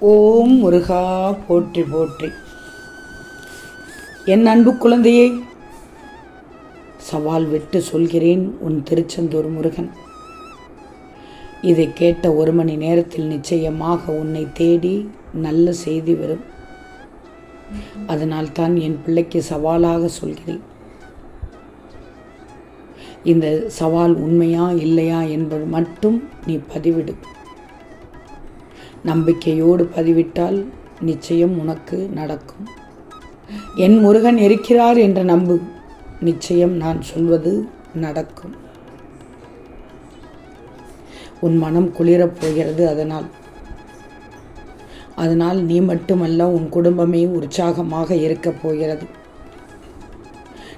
ஓம் முருகா போற்றி போற்றி. என் அன்பு குழந்தையே சவால் விட்டு சொல்கிறேன் உன் திருச்செந்தூர் முருகன். இதை கேட்ட ஒரு மணி நேரத்தில் நிச்சயமாக உன்னை தேடி நல்ல செய்தி வரும். அதனால் தான் என் பிள்ளைக்கு சவாலாக சொல்கிறேன். இந்த சவால் உண்மையா இல்லையா என்பது மட்டும் நீ பதிவிடு. நம்பிக்கையோடு பதிவிட்டால் நிச்சயம் உனக்கு நடக்கும். என் முருகன் இருக்கிறார் என்ற நம்பு. நிச்சயம் நான் சொல்வது நடக்கும். உன் மனம் குளிரப் போகிறது அதனால். அதனால் நீ மட்டுமல்ல உன் குடும்பமே உற்சாகமாக இருக்கப் போகிறது.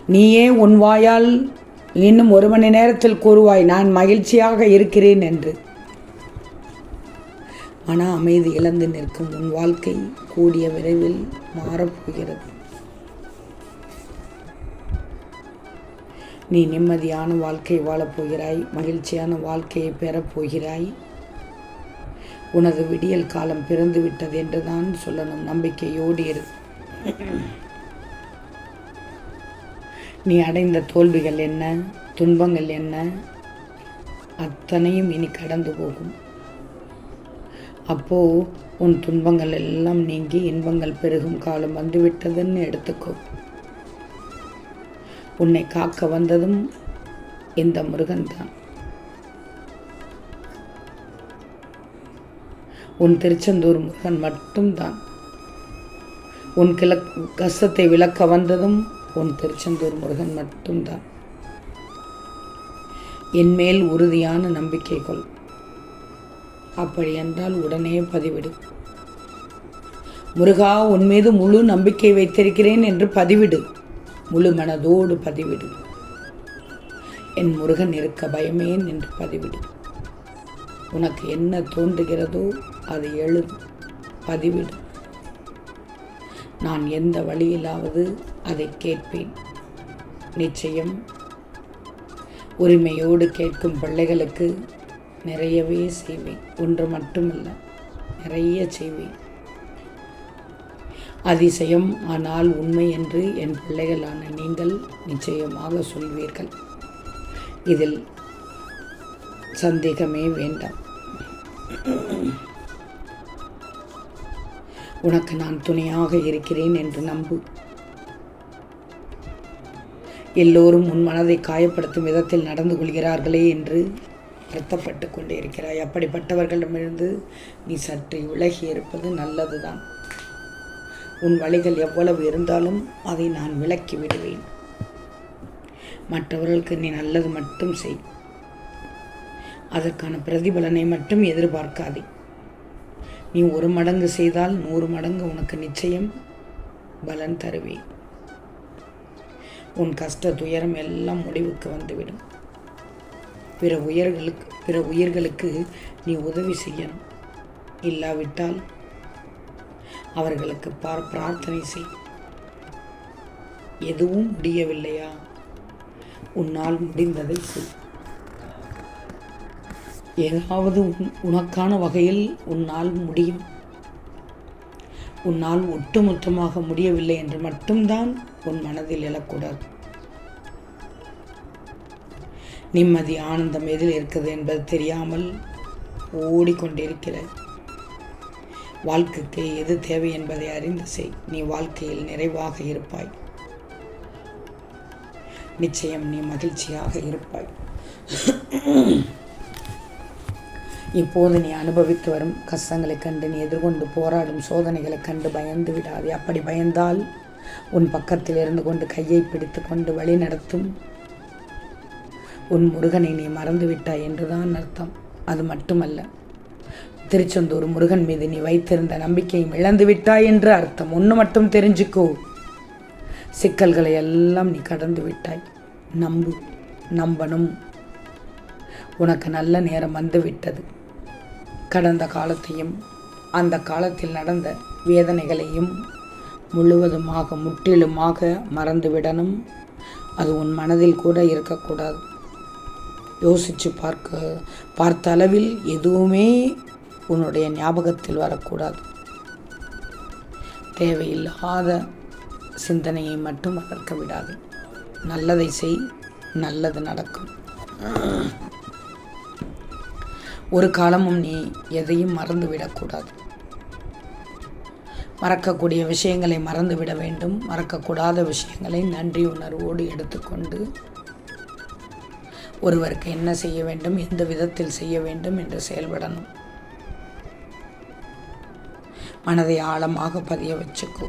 நீயே உன் வாயால் இன்னும் ஒரு மணி நேரத்தில் கூறுவாய் நான் மகிழ்ச்சியாக இருக்கிறேன் என்று. மன அமைதி இழந்து நிற்கும் உன் வாழ்க்கை கூடிய விரைவில் மாறப்போகிறது. நீ நிம்மதியான வாழ்க்கை வாழப்போகிறாய் மகிழ்ச்சியான வாழ்க்கையை பெறப்போகிறாய் உனது விடியல் காலம் பிறந்து விட்டது என்றுதான் சொல்லணும் நம்பிக்கையோடு இரு. நீ அடைந்த தோல்விகள் என்ன துன்பங்கள் என்ன அத்தனையும் இனி கடந்து போகும். அப்போ உன் துன்பங்கள் எல்லாம் நீங்கி இன்பங்கள் பெருகும் காலம் வந்துவிட்டதுன்னு எடுத்துக்கோ. உன்னை காக்க வந்ததும் இந்த முருகன் தான் உன் திருச்செந்தூர் முருகன் மட்டும்தான். உன் கிழக் கஷ்டத்தை விளக்க வந்ததும் உன் திருச்செந்தூர் முருகன் மட்டும்தான். என்மேல் உறுதியான நம்பிக்கை கொள். அப்படி என்றால் உடனே பதிவிடு. முருகா உன் மீது முழு நம்பிக்கை வைத்திருக்கிறேன் என்று பதிவிடு. முழு மனதோடு பதிவிடு. என் முருகன் இருக்க பயமேன் என்று பதிவிடு. உனக்கு என்ன தோன்றுகிறதோ அது எழுது பதிவிடு. நான் எந்த வழியிலாவது அதை கேட்பேன். நிச்சயம் உரிமையோடு கேட்கும் பிள்ளைகளுக்கு நிறையவே செய்வேன். ஒன்று மட்டுமல்ல நிறைய செய்வேன். அதிசயம் ஆனால் உண்மை என்று என் பிள்ளைகளான நீங்கள் நிச்சயமாக சொல்வீர்கள். இதில் சந்தேகமே வேண்டாம். உனக்கு நான் துணையாக இருக்கிறேன் என்று நம்பு. எல்லோரும் உன் மனதை காயப்படுத்தும் விதத்தில் நடந்து கொள்கிறார்களே என்று வருத்தப்பட்டு கொண்டே இருக்கிறாய் அப்படிப்பட்டவர்களிடமிருந்து நீ சற்று விலகி இருப்பது நல்லதுதான். உன் வழிகள் எவ்வளவு இருந்தாலும் அதை நான் விலக்கி விடுவேன். மற்றவர்களுக்கு நீ நல்லது மட்டும் செய். அதற்கான பிரதிபலனை மட்டும் எதிர்பார்க்காதே. நீ ஒரு மடங்கு செய்தால் நூறு மடங்கு உனக்கு நிச்சயம் பலன் தருவேன். உன் கஷ்ட துயரம் எல்லாம் முடிவுக்கு வந்துவிடும். பிற உயர்களுக்கு பிற உயிர்களுக்கு நீ உதவி செய்யணும். இல்லாவிட்டால் அவர்களுக்கு பார் பிரார்த்தனை செய். எதுவும் முடியவில்லையா? உன்னால் முடிந்ததை செய். ஏதாவது உனக்கான வகையில் உன்னால் முடியும். உன்னால் ஒட்டுமொத்தமாக முடியவில்லை என்று மட்டும்தான் உன் மனதில் எழக்கூடாது. நிம்மதி ஆனந்தம் எதில் இருக்குது என்பது தெரியாமல் ஓடிக்கொண்டிருக்கிறது வாழ்க்கைக்கு எது தேவை என்பதை அறிந்து செய். நீ வாழ்க்கையில் நிறைவாக இருப்பாய். நிச்சயம் நீ மகிழ்ச்சியாக இருப்பாய். இப்போது நீ அனுபவித்து வரும் கஷ்டங்களைக் கண்டு நீ எதிர்கொண்டு போராடும் சோதனைகளைக் கண்டு பயந்து விடாதே. அப்படி பயந்தால் உன் பக்கத்தில் இருந்து கொண்டு கையை பிடித்து கொண்டு வழி நடத்தும் உன் முருகனை நீ மறந்து விட்டாய் என்றுதான் அர்த்தம். அது மட்டுமல்ல திருச்செந்தூர் முருகன் மீது நீ வைத்திருந்த நம்பிக்கையும் இழந்து விட்டாய் என்று அர்த்தம். ஒன்று மட்டும் தெரிஞ்சுக்கோ. சிக்கல்களை எல்லாம் நீ கடந்து விட்டாய். நம்பு நம்பணும். உனக்கு நல்ல நேரம் வந்து விட்டது கடந்த காலத்தையும் அந்த காலத்தில் நடந்த வேதனைகளையும் முழுவதுமாக முற்றிலுமாக மறந்துவிடணும். அது உன் மனதில் கூட இருக்கக்கூடாது. யோசித்து பார்க்க பார்த்த அளவில் எதுவுமே உன்னுடைய ஞாபகத்தில் வரக்கூடாது. தேவையில்லாத சிந்தனையை மட்டும் வளர்க்க விடாது. நல்லதை செய் நல்லது நடக்கும். ஒரு காலமும் நீ எதையும் மறந்து விடக்கூடாது மறக்கக்கூடிய விஷயங்களை மறந்துவிட வேண்டும். மறக்கக்கூடாத விஷயங்களை நன்றி உணர்வோடு எடுத்துக்கொண்டு ஒருவருக்கு என்ன செய்ய வேண்டும் எந்த விதத்தில் செய்ய வேண்டும் என்று செயல்படணும். மனதை ஆழமாக பதிய வச்சுக்கோ.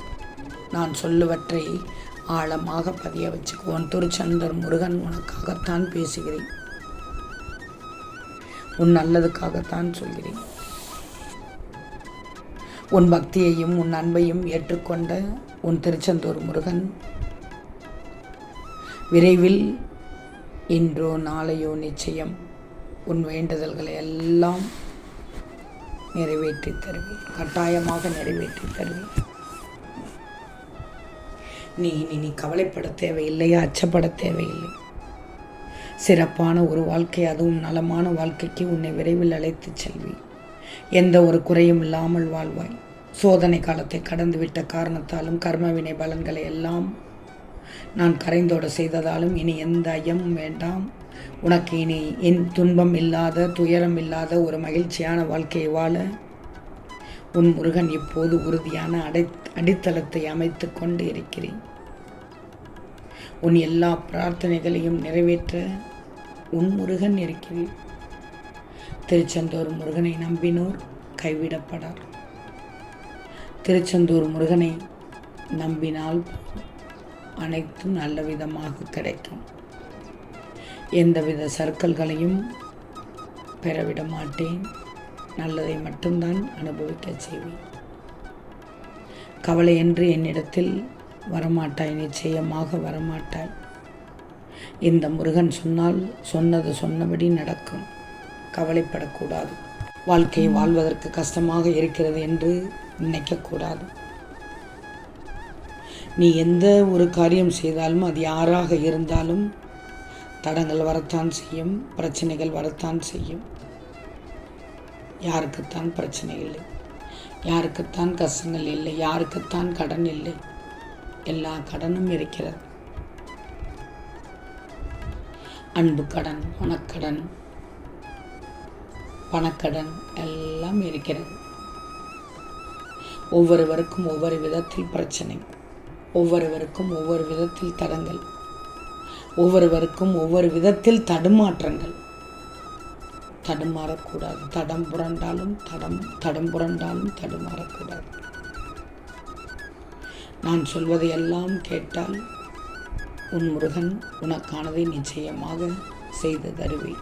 நான் சொல்லுவற்றை ஆழமாக பதிய வச்சுக்கோ. உன் திருச்சந்தர் முருகன் உனக்காகத்தான் பேசுகிறேன். உன் நல்லதுக்காகத்தான் சொல்கிறேன். உன் பக்தியையும் உன் அன்பையும் ஏற்றுக்கொண்ட உன் திருச்செந்தூர் முருகன் விரைவில் இன்றோ நாளையோ நிச்சயம் உன் வேண்டுதல்களை எல்லாம் நிறைவேற்றி தருவேன். கட்டாயமாக நிறைவேற்றி தருவேன். நீ இனி நீ கவலைப்பட தேவையில்லை அச்சப்பட தேவையில்லை. சிறப்பான ஒரு வாழ்க்கை அதுவும் நலமான வாழ்க்கைக்கு உன்னை விரைவில் அழைத்துச் செல்வி எந்த ஒரு குறையும் இல்லாமல் வாழ்வாய். சோதனை காலத்தை கடந்துவிட்ட காரணத்தாலும் கர்மவினை பலன்களை எல்லாம் நான் கரைந்தோட செய்ததாலும் இனி எந்த ஐயமும் வேண்டாம். உனக்கு இனி என் துன்பம் இல்லாத துயரம் இல்லாத ஒரு மகிழ்ச்சியான வாழ்க்கையை வாழ. உன் முருகன் இப்போது உறுதியான அடை அடித்தளத்தை அமைத்து கொண்டு இருக்கிறேன். உன் எல்லா பிரார்த்தனைகளையும் நிறைவேற்ற உன் முருகன் இருக்கிறேன் திருச்செந்தூர் முருகனை நம்பினோர் கைவிடப்படார். திருச்செந்தூர் முருகனை நம்பினால் அனைத்தும் நல்ல விதமாக கிடைக்கும். எந்தவித சர்க்கல்களையும் பெறவிட மாட்டேன். நல்லதை மட்டும்தான் அனுபவிக்க செய்வேன். கவலை என்று என்னிடத்தில் வரமாட்டாய் நிச்சயமாக வரமாட்டாய். இந்த முருகன் சொன்னால் சொன்னது சொன்னபடி நடக்கும். கவலைப்படக்கூடாது. வாழ்க்கையை வாழ்வதற்கு கஷ்டமாக இருக்கிறது என்று நினைக்கக்கூடாது. நீ எந்த ஒரு காரியம் செய்தாலும் அது யாராக இருந்தாலும் தடங்கள் வரத்தான் செய்யும் பிரச்சனைகள் வரத்தான் செய்யும். யாருக்குத்தான் பிரச்சனை இல்லை. யாருக்குத்தான் கஷ்டங்கள் இல்லை. யாருக்குத்தான் கடன் இல்லை. எல்லா கடனும் இருக்கிறது. அன்பு கடன் பணக்கடன் பணக்கடன் எல்லாம் இருக்கிறது. ஒவ்வொருவருக்கும் ஒவ்வொரு விதத்தில் பிரச்சனை. ஒவ்வொருவருக்கும் ஒவ்வொரு விதத்தில் தடங்கள். ஒவ்வொருவருக்கும் ஒவ்வொரு விதத்தில் தடுமாற்றங்கள். தடுமாறக்கூடாது. தடம் புரண்டாலும் தடம் தடம் புரண்டாலும் தடுமாறக்கூடாது. நான் சொல்வதை எல்லாம் கேட்டால் உன் முருகன் உனக்கானதை நிச்சயமாக செய்து தருவேன்.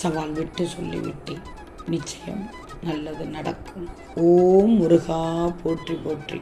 சவால் விட்டு சொல்லிவிட்டேன். நிச்சயம் நல்லது நடக்கும். ஓம் முருகா போற்றி போற்றி.